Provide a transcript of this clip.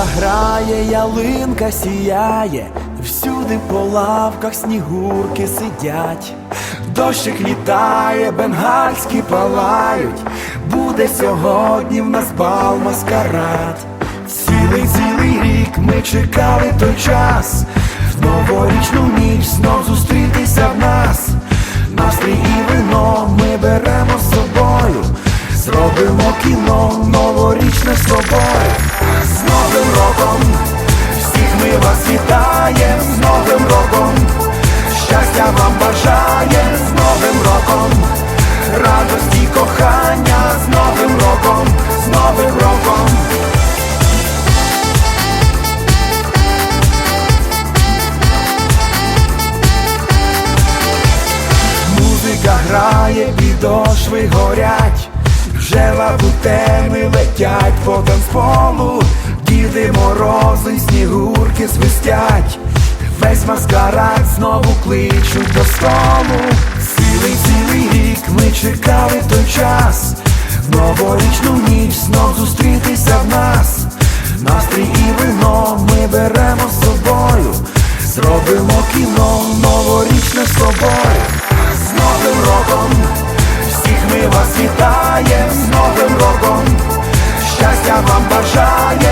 Музика грає, ялинка сіяє, всюди по лавках снігурки сидять, дощик літає, бенгальські палають, буде сьогодні в нас бал маскарад. Цілий цілий рік ми чекали той час, в новорічну ніч знов зустрітися в нас. Настрій і вино ми беремо з собою, зробимо кіно новорічне з тобою. Роком, всіх ми вас вітаєм, з Новим роком, щастя вам бажаєм, з Новим роком, радості, кохання, з Новим роком, з Новим роком. Музика грає, підошви горять, вже лабутеми летять по танцполу, діди морози, снігурки свистять, весь маскарад знову кличуть до столу. Цілий цілий рік ми чекали той час, новорічну ніч знов зустрітися в нас. Настрій і вино ми беремо з собою, зробимо кіно новорічне з тобою. З Новим роком, всіх ми вас вітаєм, з Новим роком, щастя вам роком,